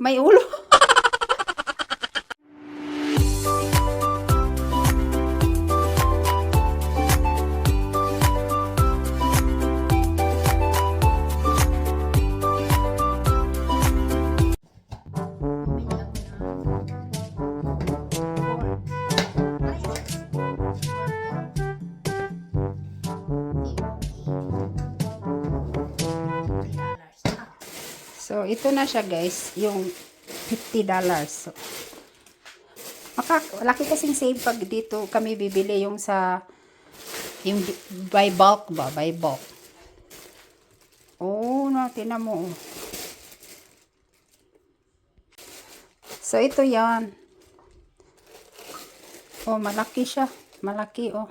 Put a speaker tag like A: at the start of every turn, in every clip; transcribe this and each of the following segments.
A: May ulo. So, ito na siya guys, yung $50. So, maka, laki kasing save pag dito kami bibili yung sa yung by bulk ba? By bulk. Oh, na mo. oh. So, ito yan. Oh, malaki siya. Malaki, oh.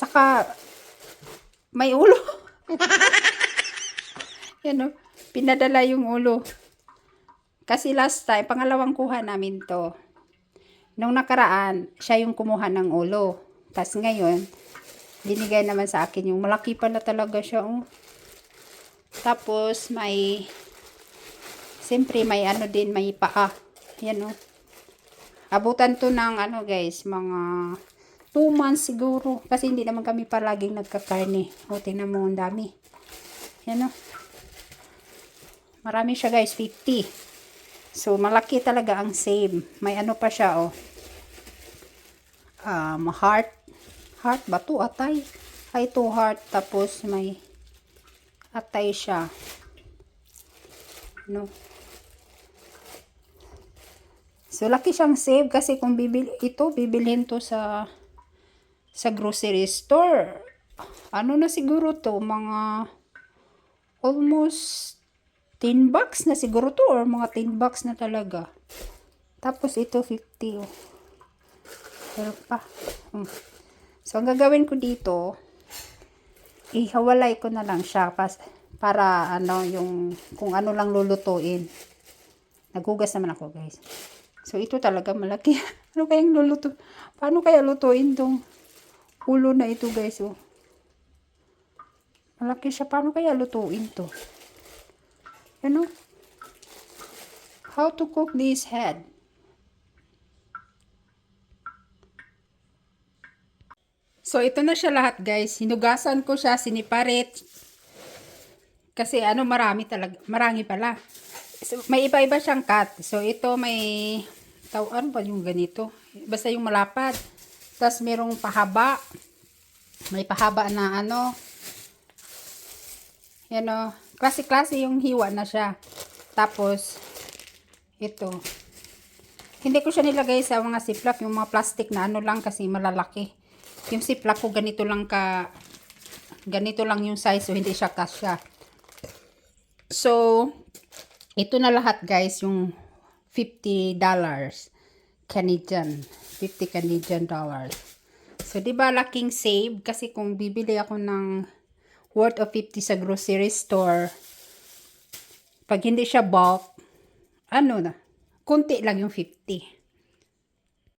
A: Tsaka, may ulo. Yan o, pinadala yung ulo. Kasi last time, pangalawang kuha namin to. Nung nakaraan, siya yung kumuha ng ulo. Tapos ngayon, binigay naman sa akin yung malaki pala talaga siya. Oh. Tapos may, siyempre may ano din, may paa. Yan o. Abutan to ng ano guys, mga 2 months siguro. Kasi hindi naman kami palaging nagkakarne. O, tingnan mo, ang dami. Yan o. Marami siya guys, 50. So, malaki talaga ang same. May ano pa siya, oh. Um, heart. Heart ba to? Atay. Ay, to heart. Tapos, may atay siya. No. So, laki siyang save kasi kung bibili, ito, bibilhin to sa sa grocery store. Ano na siguro to? Mga almost 10 bucks na siguro to or mga 10 bucks na talaga. Tapos ito 50 oh. Pero pa. Hmm. So ang gagawin ko dito, ihawalay ko na lang siya pas, para ano yung kung ano lang lulutuin. Naghugas naman ako guys. So ito talaga malaki. ano kayang luluto? Paano kaya lutuin tong ulo na ito guys oh. Malaki siya. Paano kaya lutuin to? Ano? How to cook this head? So, ito na siya lahat, guys. Hinugasan ko siya, siniparit. Kasi, ano, marami talaga. Marami pala. So, may iba-iba siyang cut. So, ito may, taw, ano ba yung ganito? Basta yung malapad. Tapos, merong pahaba. May pahaba na, ano, yan o. Klase-klase yung hiwa na siya. Tapos, ito. Hindi ko siya nilagay sa mga siplak, yung mga plastic na ano lang kasi malalaki. Yung siplak ko ganito lang ka, ganito lang yung size so hindi siya kasya. So, ito na lahat guys, yung $50 Canadian. 50 Canadian dollars. So, di ba laking save? Kasi kung bibili ako ng worth of 50 sa grocery store, pag hindi siya bulk, ano na, kunti lang yung 50.